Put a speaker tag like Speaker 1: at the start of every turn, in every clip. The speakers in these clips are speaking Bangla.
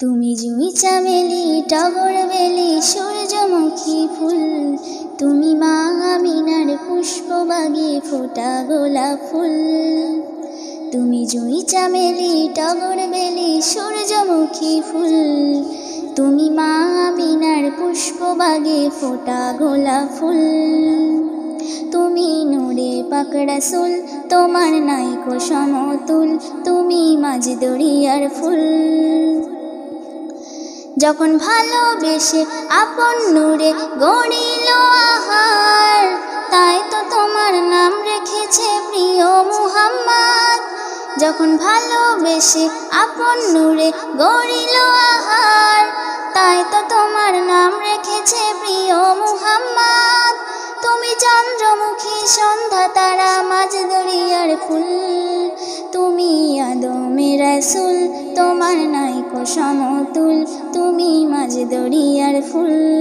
Speaker 1: তুমি জুই চামেলি টগর বেলি, সূর্যমুখী ফুল। তুমি মা আমিনার পুষ্পবাগে, ফোটা গোলাপ ফুল। তুমি জুই চামেলি টগর বেলি, সূর্যমুখী ফুল। তুমি মা আমিনার পুষ্পবাগে, ফোটা গোলাপ ফুল। তুমি নূরে পাকড়া সুল তোমার নাইকো সমতুল। তুমি মাঝ দরিয়ার ফুল। যখন ভালোবেসে আপন নূরে গড়িল আহার, তাই তো তোমার নাম রেখেছে প্রিয় মুহাম্মদ। যখন ভালোবেসে আপন নূরে গড়িল আহার, তাই তো তোমার নাম রেখেছে প্রিয় মুহাম্মদ। তুমি চন্দ্রমুখী সন্ধ্যা তারা মাঝ দরিয়ার ফুল। তুমি আদমে রাসুল, তোমার নাইকো সমতুল তুমি মাঝ দরিয়ার ফুল।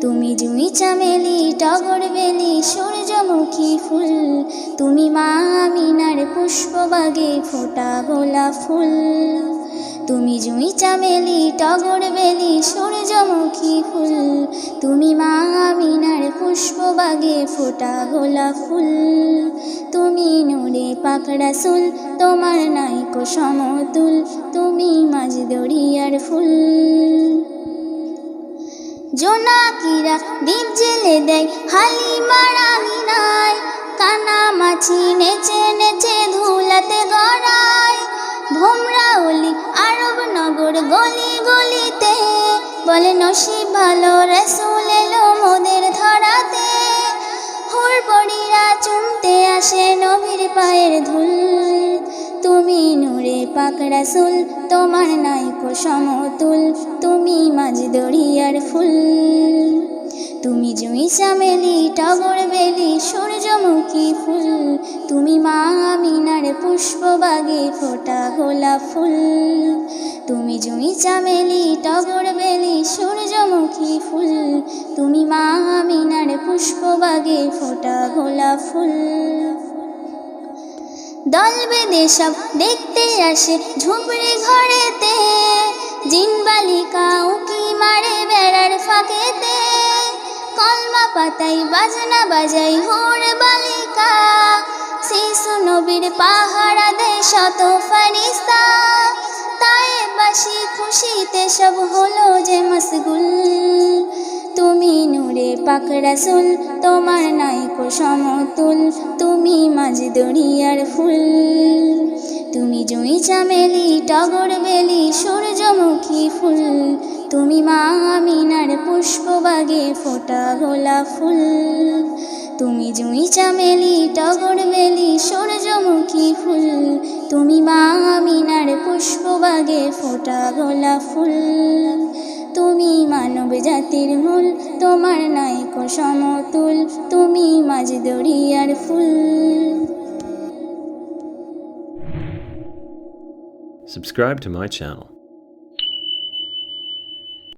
Speaker 1: তুমি জুই চামেলি, টগর বেলি, সূর্যমুখী ফুল। তুমি মা আমিনার পুষ্পবাগে ফোটা গোলাপ ফুল। তুমি জুই চামেলি, টগর বেলি, সূর্যমুখী ফুল। তুমি মা আমিনার পুষ্পবাগে ফোটা গোলাপ ফুল। তুমি নূরে পাকড়া সুল তোমার নাইকো সমতুল, তুমি মাঝ দরিয়ার ফুল। জোনাকিরা দ্বীপ জেলে দেয় হালিমার আমিনায় কানা মাছি নেচে নেচে ধুলাতে গড়ায়। ভোমরা অলি আরব নগর গলি গলিতে, বলে নসিব ভালো রসুল এলো মোদের ধরাতে। হুর পড়িরা পায়ের ধুল তুমি নূরে পাকড়া সুল তোমার নাইকো সমতুল, তুমি মাঝ দরিয়ার ফুল। তুমি জুই চামেলি, টগর বেলি, সূর্যমুখী ফুল, তুমি মা আমিনার পুষ্পবাগে ফোটা গোলাপ ফুল। তুমি জুই চামেলি, টগর বেলি, সূর্যমুখী ফুল, তুমি মা আমিনার পুষ্পবাগে ফোটা গোলাপ ফুল। দল বেঁধে সব দেখতে আসে ঝুপড়ি ঘরেতে। জিন বালিকা উকি মারে বেড়ার ফাঁকেতে। কলমা পাতাই বাজনা বাজাই হোর বালিকা। শিশু নবীর পাহারা দে শত ফারিস্তা। তাই বাসি খুশিতে সব হলো যে মশগুল তুমি নূরে পাকড়া সুল তোমার নাইকো সমতুল, তুমি মাঝ দরিয়ার ফুল। তুমি জুই চামেলি টগর বেলি, সূর্যমুখী ফুল। তুমি মা আমিনার পুষ্পবাগে ফোটা গোলাপ ফুল। তুমি জুই চামেলি টগর বেলি, সূর্যমুখী ফুল। তুমি মা আমিনার পুষ্পবাগে ফোটা গোলাপ ফুল। তুমি মানব জাতির মূল, তোমার নায়ক সমতুল, তুমি মাঝ দরিয়ার ফুল
Speaker 2: Subscribe to my channel.